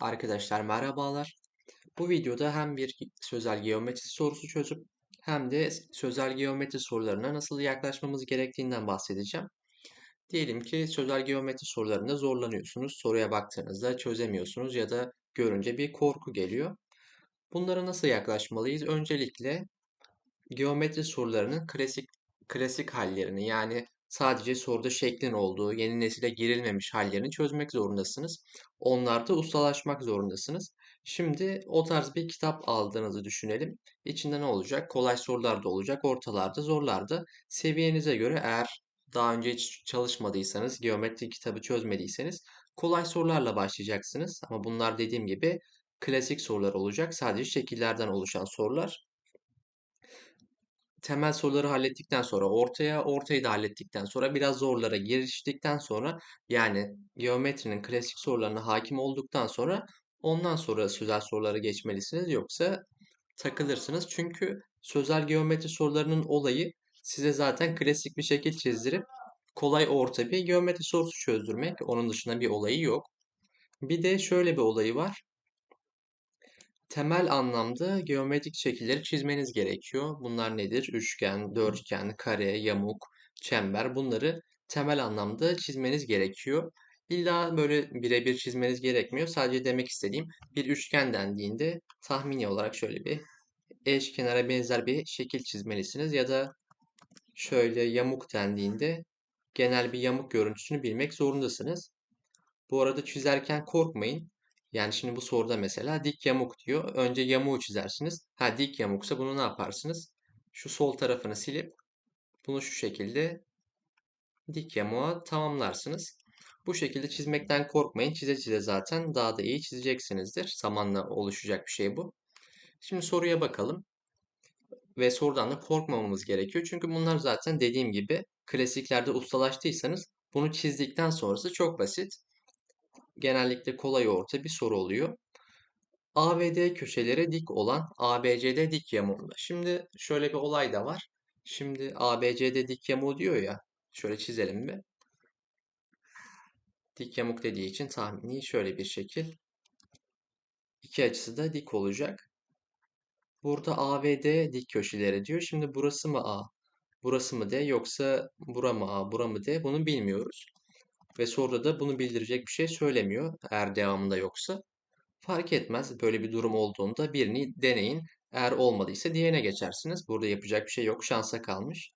Arkadaşlar merhabalar. Bu videoda hem bir sözel geometri sorusu çözüp hem de sözel geometri sorularına nasıl yaklaşmamız gerektiğinden bahsedeceğim. Diyelim ki sözel geometri sorularında zorlanıyorsunuz. Soruya baktığınızda çözemiyorsunuz ya da görünce bir korku geliyor. Bunlara nasıl yaklaşmalıyız? Öncelikle geometri sorularının klasik klasik hallerini yani sadece soruda şeklin olduğu, yeni nesile girilmemiş hallerini çözmek zorundasınız. Onlarda ustalaşmak zorundasınız. Şimdi o tarz bir kitap aldığınızı düşünelim. İçinde ne olacak? Kolay sorular da olacak, ortalarda, zorlarda. Seviyenize göre eğer daha önce hiç çalışmadıysanız, geometri kitabı çözmediyseniz kolay sorularla başlayacaksınız. Ama bunlar dediğim gibi klasik sorular olacak. Sadece şekillerden oluşan sorular temel soruları hallettikten sonra ortaya, ortayı da hallettikten sonra biraz zorlara giriştikten sonra yani geometrinin klasik sorularına hakim olduktan sonra ondan sonra sözel sorulara geçmelisiniz yoksa takılırsınız. Çünkü sözel geometri sorularının olayı size zaten klasik bir şekil çizdirip kolay orta bir geometri sorusu çözdürmek. Onun dışında bir olayı yok. Bir de şöyle bir olayı var temel anlamda geometrik şekilleri çizmeniz gerekiyor. Bunlar nedir? Üçgen, dörtgen, kare, yamuk, çember bunları temel anlamda çizmeniz gerekiyor. İlla böyle birebir çizmeniz gerekmiyor. Sadece demek istediğim bir üçgen dendiğinde tahmini olarak şöyle bir eşkenara benzer bir şekil çizmelisiniz ya da şöyle yamuk dendiğinde genel bir yamuk görüntüsünü bilmek zorundasınız. Bu arada çizerken korkmayın. Yani şimdi bu soruda mesela dik yamuk diyor. Önce yamuğu çizersiniz. Ha dik yamuksa bunu ne yaparsınız? Şu sol tarafını silip bunu şu şekilde dik yamuğa tamamlarsınız. Bu şekilde çizmekten korkmayın. Çize çize zaten daha da iyi çizeceksinizdir. Zamanla oluşacak bir şey bu. Şimdi soruya bakalım. Ve sorudan da korkmamamız gerekiyor. Çünkü bunlar zaten dediğim gibi klasiklerde ustalaştıysanız bunu çizdikten sonrası çok basit genellikle kolay orta bir soru oluyor. A ve D köşelere dik olan ABCD dik yamuğunda. Şimdi şöyle bir olay da var. Şimdi ABCD dik yamuğu diyor ya. Şöyle çizelim bir. Dik yamuk dediği için tahmini şöyle bir şekil. İki açısı da dik olacak. Burada A ve D dik köşelere diyor. Şimdi burası mı A? Burası mı D? Yoksa bura mı A? Bura mı D? Bunu bilmiyoruz. Ve soruda da bunu bildirecek bir şey söylemiyor eğer devamında yoksa. Fark etmez böyle bir durum olduğunda birini deneyin. Eğer olmadıysa diğerine geçersiniz. Burada yapacak bir şey yok. Şansa kalmış.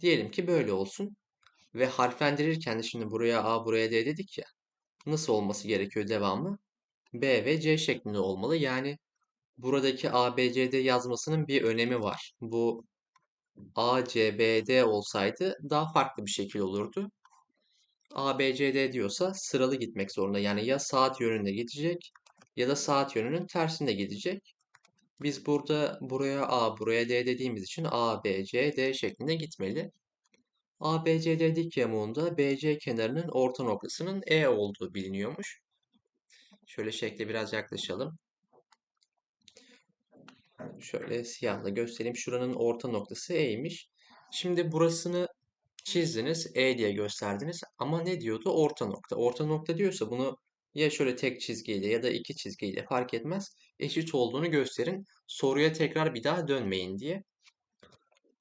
Diyelim ki böyle olsun. Ve harflendirirken de şimdi buraya A buraya D dedik ya. Nasıl olması gerekiyor devamı? B ve C şeklinde olmalı. Yani buradaki A, B, C, D yazmasının bir önemi var. Bu A, C, B, D olsaydı daha farklı bir şekil olurdu. A, B, C, D diyorsa sıralı gitmek zorunda. Yani ya saat yönünde gidecek ya da saat yönünün tersinde gidecek. Biz burada buraya A, buraya D dediğimiz için A, şeklinde gitmeli. A, B, C, D dik yamuğunda BC kenarının orta noktasının E olduğu biliniyormuş. Şöyle şekle biraz yaklaşalım. Şöyle siyahla göstereyim. Şuranın orta noktası E'ymiş. Şimdi burasını çizdiniz. E diye gösterdiniz. Ama ne diyordu? Orta nokta. Orta nokta diyorsa bunu ya şöyle tek çizgiyle ya da iki çizgiyle fark etmez. Eşit olduğunu gösterin. Soruya tekrar bir daha dönmeyin diye.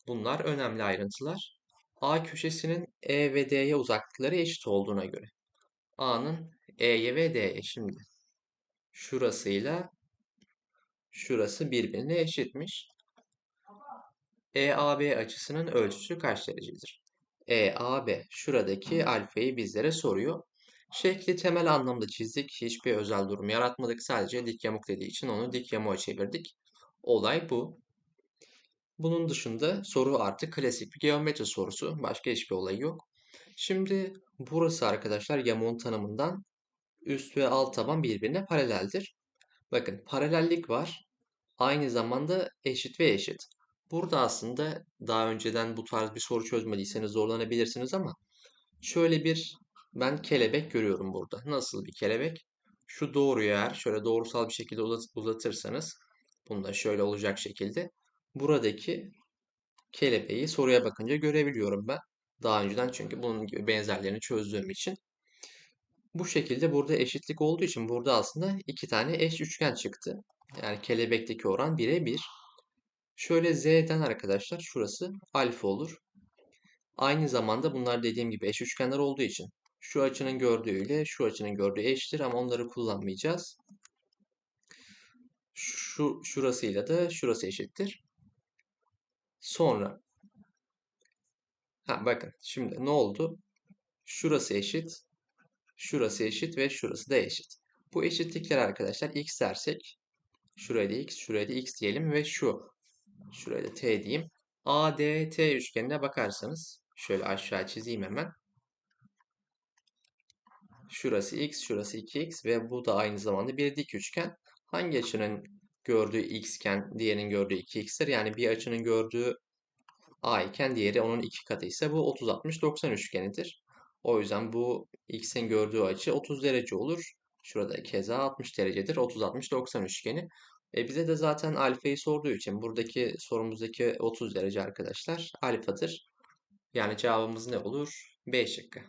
Bunlar önemli ayrıntılar. A köşesinin E ve D'ye uzaklıkları eşit olduğuna göre. A'nın E'ye ve D'ye şimdi. Şurasıyla şurası birbirine eşitmiş. EAB açısının ölçüsü kaç derecedir? EAB şuradaki alfayı bizlere soruyor. Şekli temel anlamda çizdik. Hiçbir özel durum yaratmadık. Sadece dik yamuk dediği için onu dik yamuğa çevirdik. Olay bu. Bunun dışında soru artık klasik bir geometri sorusu. Başka hiçbir olay yok. Şimdi burası arkadaşlar yamuğun tanımından üst ve alt taban birbirine paraleldir. Bakın paralellik var. Aynı zamanda eşit ve eşit. Burada aslında daha önceden bu tarz bir soru çözmediyseniz zorlanabilirsiniz ama şöyle bir ben kelebek görüyorum burada. Nasıl bir kelebek? Şu doğruyu eğer şöyle doğrusal bir şekilde uzatırsanız bunda şöyle olacak şekilde buradaki kelebeği soruya bakınca görebiliyorum ben. Daha önceden çünkü bunun gibi benzerlerini çözdüğüm için. Bu şekilde burada eşitlik olduğu için burada aslında iki tane eş üçgen çıktı. Yani kelebekteki oran 1'e 1. Şöyle Z'den arkadaşlar şurası alfa olur. Aynı zamanda bunlar dediğim gibi eş üçgenler olduğu için şu açının gördüğüyle şu açının gördüğü eşittir ama onları kullanmayacağız. Şu şurasıyla da şurası eşittir. Sonra ha bakın şimdi ne oldu? Şurası eşit, şurası eşit ve şurası da eşit. Bu eşitlikler arkadaşlar x dersek şuraya da x, şuraya da x diyelim ve şu şuraya da t diyeyim. ADT üçgenine bakarsanız şöyle aşağı çizeyim hemen. Şurası x, şurası 2x ve bu da aynı zamanda bir dik üçgen. Hangi açının gördüğü x iken diğerinin gördüğü 2x'tir. Yani bir açının gördüğü a iken diğeri onun iki katı ise bu 30-60-90 üçgenidir. O yüzden bu x'in gördüğü açı 30 derece olur. Şurada keza 60 derecedir. 30-60-90 üçgeni. E bize de zaten alfayı sorduğu için buradaki sorumuzdaki 30 derece arkadaşlar alfadır. Yani cevabımız ne olur? B şıkkı.